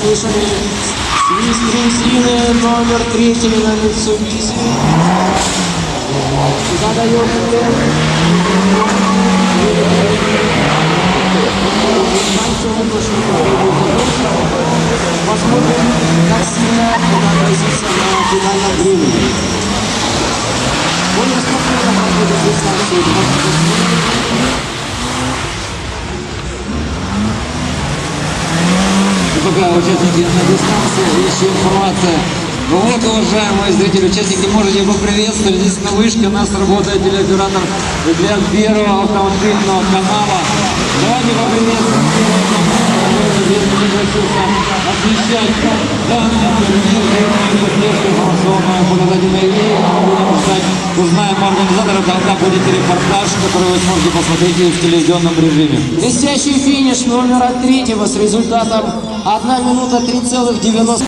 Слышали свист резины номер третий на Mitsubishi. Задаем Посмотрим, На финальном времени. Более спокойно проходит дистанцию. И пока участники на дистанции, еще информация. Ну вот, уважаемые зрители, участники, можете поприветствовать. Здесь на вышке у нас работает телеоператор для первого автомобильного канала. Давайте поприветствуем первого канала, который согласился освещать данный турнир и поддержку информационную подготовительной линии. Будем ждать, узнаем организаторов, когда будет репортаж, который вы сможете посмотреть в телевизионном режиме. Блестящий финиш номера третьего с результатом 1 минута 3,90.